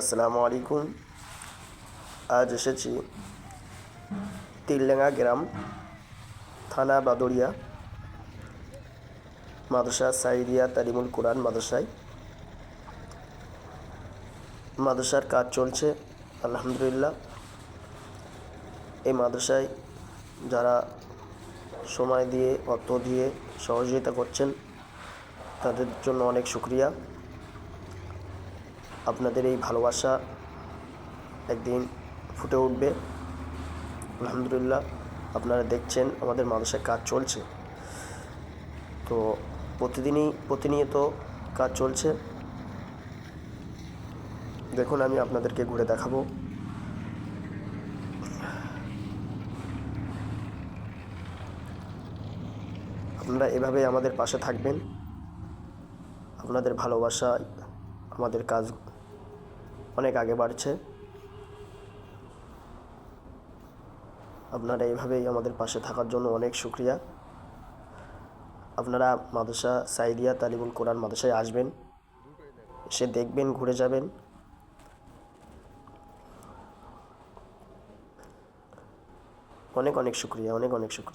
আসসালামু আলাইকুম। আজ এসেছি তিলডাঙ্গা গ্রাম, থানা বাদরিয়া মাদ্রাসা সাইদিয়া তালিমুল কোরআন মাদ্রাসায়। মাদ্রাসার কাজ চলছে, আলহামদুলিল্লাহ। এই মাদ্রাসায় যারা সময় দিয়ে, অর্থ দিয়ে সহযোগিতা করছেন, তাদের জন্য অনেক শুক্রিয়া। আপনাদের এই ভালোবাসা একদিন ফুটে উঠবে। আলহামদুলিল্লাহ, আপনারা দেখছেন আমাদের মানুষের কাজ চলছে। তো প্রতিদিনই প্রতিনিয়ত কাজ চলছে। দেখুন, আমি আপনাদেরকে ঘুরে দেখাবো। আপনারা এভাবেই আমাদের পাশে থাকবেন। আপনাদের ভালোবাসা আমাদের কাজ অনেক আগে বাড়ছে। আপনারা এইভাবেই আমাদের পাশে থাকার জন্য অনেক শুক্রিয়া। আপনারা মাদ্রাসা সাইদিয়া তালিবুল কোরআন মাদ্রাসায় আসবেন, এসে দেখবেন, ঘুরে যাবেন। অনেক অনেক শুক্রিয়া, অনেক অনেক শুক্রিয়া।